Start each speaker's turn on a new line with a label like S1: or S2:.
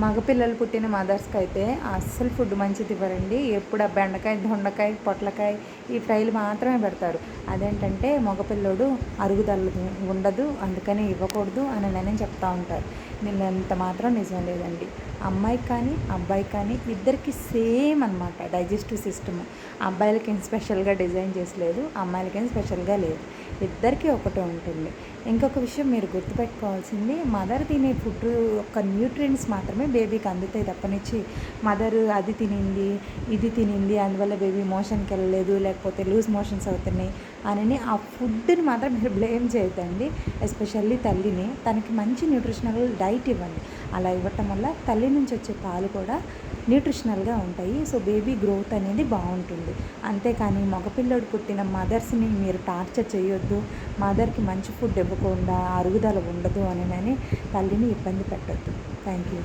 S1: మగపిల్లలు పుట్టిన మదర్స్కి అయితే అస్సలు ఫుడ్ మంచిది ఇవ్వరండి. ఎప్పుడు ఆ బెండకాయ దొండకాయ పొట్లకాయ ఈ ఫ్రైలు మాత్రమే పెడతారు. అదేంటంటే మగపిల్లడు అరుగుదల ఉండదు అందుకని ఇవ్వకూడదు అని నేను చెప్తా ఉంటారు. నేను ఎంత మాత్రం నిజం లేదండి. అమ్మాయికి కానీ అబ్బాయికి కానీ ఇద్దరికి సేమ్ అనమాట డైజెస్టివ్ సిస్టమ్. అబ్బాయిలకి స్పెషల్గా డిజైన్ చేసలేదు అమ్మాయిలకి స్పెషల్గా లేదు. ఇద్దరికీ ఒకటే ఉంటుంది. ఇంకొక విషయం మీరు గుర్తుపెట్టుకోవాల్సింది మదర్ తినే ఫుడ్ యొక్క న్యూట్రియంట్స్ మాత్రమే బేబీకి అందుతాయి తప్పనిచ్చి. మదర్ అది తినింది ఇది తినింది అందువల్ల బేబీ మోషన్కి వెళ్ళలేదు లేకపోతే లూజ్ మోషన్స్ అవుతున్నాయి అని ఆ ఫుడ్ని మాత్రం మీరు బ్లేమ్ చేయొద్దండి. ఎస్పెషల్లీ తల్లిని తనకి మంచి న్యూట్రిషనల్ డైట్ ఇవ్వండి. అలా ఇవ్వటం వల్ల తల్లి నుంచి వచ్చే పాలు కూడా న్యూట్రిషనల్గా ఉంటాయి. సో బేబీ గ్రోత్ అనేది బాగుంటుంది. అంతేకాని మగపిల్లడు పుట్టిన మదర్స్ని మీరు టార్చర్ చేయొద్దు. మదర్కి మంచి ఫుడ్ ఇవ్వకుండా అరుగుదల ఉండదు అని తల్లిని ఇబ్బంది పెట్టద్దు. Thank you